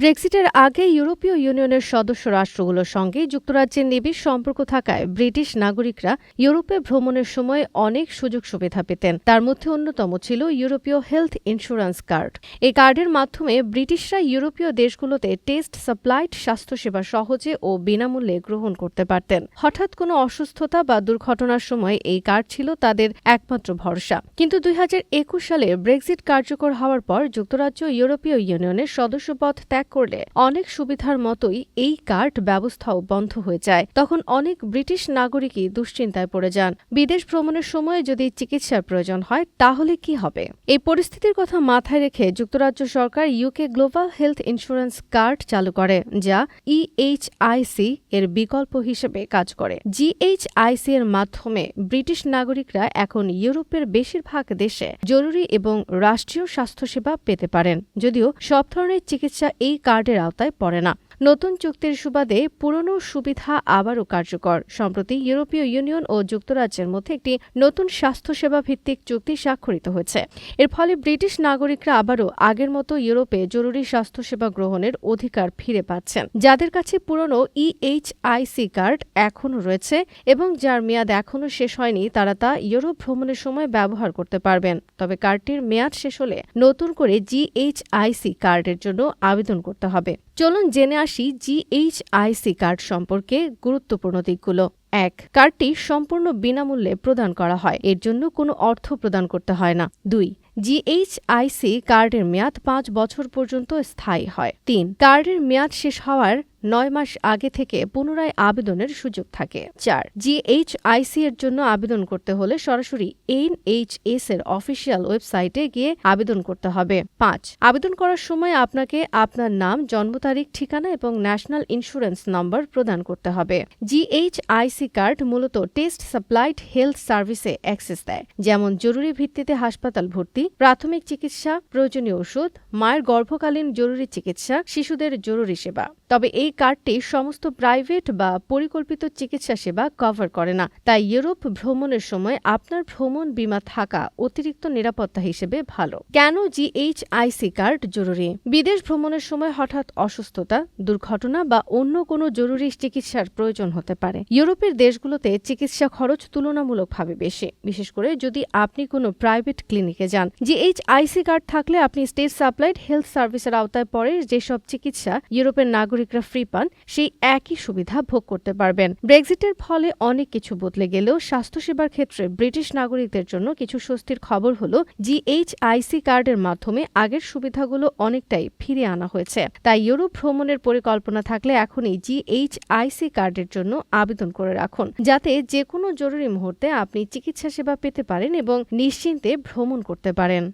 ব্রেক্সিটের আগে ইউরোপীয় ইউনিয়নের সদস্য রাষ্ট্রগুলোর সঙ্গে যুক্তরাজ্যের নিবিড় সম্পর্ক থাকায় ব্রিটিশ নাগরিকরা ইউরোপে ভ্রমণের সময় অনেক সুযোগ সুবিধা পেতেন। তার মধ্যে অন্যতম ছিল ইউরোপীয় হেলথ ইন্স্যুরেন্স কার্ড। এই কার্ডের মাধ্যমে ব্রিটিশরা ইউরোপীয় দেশগুলোতে টেস্ট, সাপ্লাইড, স্বাস্থ্যসেবা সহজে ও বিনামূল্যে গ্রহণ করতে পারতেন। হঠাৎ কোনো অসুস্থতা বা দুর্ঘটনার সময় এই কার্ড ছিল তাদের একমাত্র ভরসা। কিন্তু দুই হাজার একুশ সালে ব্রেক্সিট কার্যকর হওয়ার পর যুক্তরাজ্য ইউরোপীয় ইউনিয়নের সদস্যপদ ত্যাগ করলে অনেক সুবিধার মতোই এই কার্ড ব্যবস্থাও বন্ধ হয়ে যায়। তখন অনেক ব্রিটিশ নাগরিকই দুশ্চিন্তায় পড়ে যান। বিদেশ ভ্রমণের সময় যদি চিকিৎসার প্রয়োজন হয়, তাহলে কি হবে? এই পরিস্থিতির কথা মাথায় রেখে যুক্তরাজ্য সরকার UK global health insurance card চালু করে, যা ইএইচআইসি এর বিকল্প হিসেবে কাজ করে। জিএইচআইসি এর মাধ্যমে ব্রিটিশ নাগরিকরা এখন ইউরোপের বেশিরভাগ দেশে জরুরি এবং রাষ্ট্রীয় স্বাস্থ্যসেবা পেতে পারেন। যদিও সব ধরনের চিকিৎসা এই কার্ডের আওতায় পড়ে না। নতুন চুক্তির সুবাদে পুরনো সুবিধা আবারও কার্যকর। সম্প্রতি ইউরোপীয় ইউনিয়ন ও যুক্তরাজ্যের মধ্যে একটি নতুন স্বাস্থ্যসেবা ভিত্তিক চুক্তি স্বাক্ষরিত হয়েছে। এর ফলে ব্রিটিশ নাগরিকরা আবারও আগের মতো ইউরোপে জরুরি স্বাস্থ্যসেবা গ্রহণের অধিকার ফিরে পাচ্ছেন। যাদের কাছে পুরনো ইএইচআইসি কার্ড এখনও রয়েছে এবং যার মেয়াদ এখনও শেষ হয়নি, তারা তা ইউরোপ ভ্রমণের সময় ব্যবহার করতে পারবেন। তবে কার্ডটির মেয়াদ শেষ হলে নতুন করে জিএইচআইসি কার্ডের জন্য আবেদন করতে হবে। চলুন জেনে আসি জিএইচআইসি কার্ড সম্পর্কে গুরুত্বপূর্ণ দিকগুলো। এক কার্ডটি সম্পূর্ণ বিনামূল্যে প্রদান করা হয়। এর জন্য কোনো অর্থ প্রদান করতে হয় না। দুই জিএইচআইসি কার্ডের মেয়াদ পাঁচ বছর পর্যন্ত স্থায়ী হয়। তিন কার্ডের মেয়াদ শেষ হওয়ার নয় মাস আগে থেকে পুনরায় আবেদনের সুযোগ থাকে। চার জিএইচআইসি এর জন্য আবেদন করতে হলে সরাসরি এনএইচএস এর অফিসিয়াল ওয়েবসাইটে গিয়ে আবেদন করতে হবে। পাঁচ, আবেদন করার সময় আপনাকে আপনার নাম, জন্ম তারিখ, ঠিকানা এবং ন্যাশনাল ইন্স্যুরেন্স নম্বর প্রদান করতে হবে। জিএইচআইসি কার্ড মূলত টেস্ট সাপ্লাইড হেলথ সার্ভিসে অ্যাক্সেস দেয়, যেমন জরুরি ভিত্তিতে হাসপাতাল ভর্তি, প্রাথমিক চিকিৎসা, প্রয়োজনীয় ওষুধ, মায়ের গর্ভকালীন জরুরি চিকিৎসা, শিশুদের জরুরি সেবা। তবে এই কার্ডটি সমস্ত প্রাইভেট বা পরিকল্পিত চিকিৎসা সেবা কভার করে না। তাই ইউরোপ ভ্রমণের সময় আপনার ভ্রমণ বিমা থাকা অতিরিক্ত নিরাপত্তা হিসেবে ভালো। কেন জিএইচআইসি কার্ড জরুরি? বিদেশ ভ্রমণের সময় হঠাৎ অসুস্থতা, দুর্ঘটনা বা অন্য কোনো জরুরি চিকিৎসার প্রয়োজন হতে পারে। ইউরোপের দেশগুলোতে চিকিৎসা খরচ তুলনামূলকভাবে বেশি। বিশেষ করে যদি আপনি কোনো প্রাইভেট ক্লিনিকে যান। জিএইচআইসি কার্ড থাকলে আপনি স্টেট সাপ্লাইড হেলথ সার্ভিসের আওতায় পড়ে যেসব চিকিৎসা ইউরোপের নাগরিকরা ফ্রি পান, সেই একই সুবিধা ভোগ করতে পারবেন। ব্রেক্সিটের ফলে অনেক কিছু বদলে গেলেও স্বাস্থ্যসেবার ক্ষেত্রে ব্রিটিশ নাগরিকদের জন্য কিছু স্বস্তির খবর হল জিএইচআইসি কার্ডের মাধ্যমে আগের সুবিধাগুলো অনেকটাই ফিরে আনা হয়েছে। তাই ইউরোপ ভ্রমণের পরিকল্পনা থাকলে এখনই জিএইচআইসি কার্ডের জন্য আবেদন করে রাখুন, যাতে যে কোনো জরুরি মুহূর্তে আপনি চিকিৎসা সেবা পেতে পারেন এবং নিশ্চিন্তে ভ্রমণ করতে পারেন।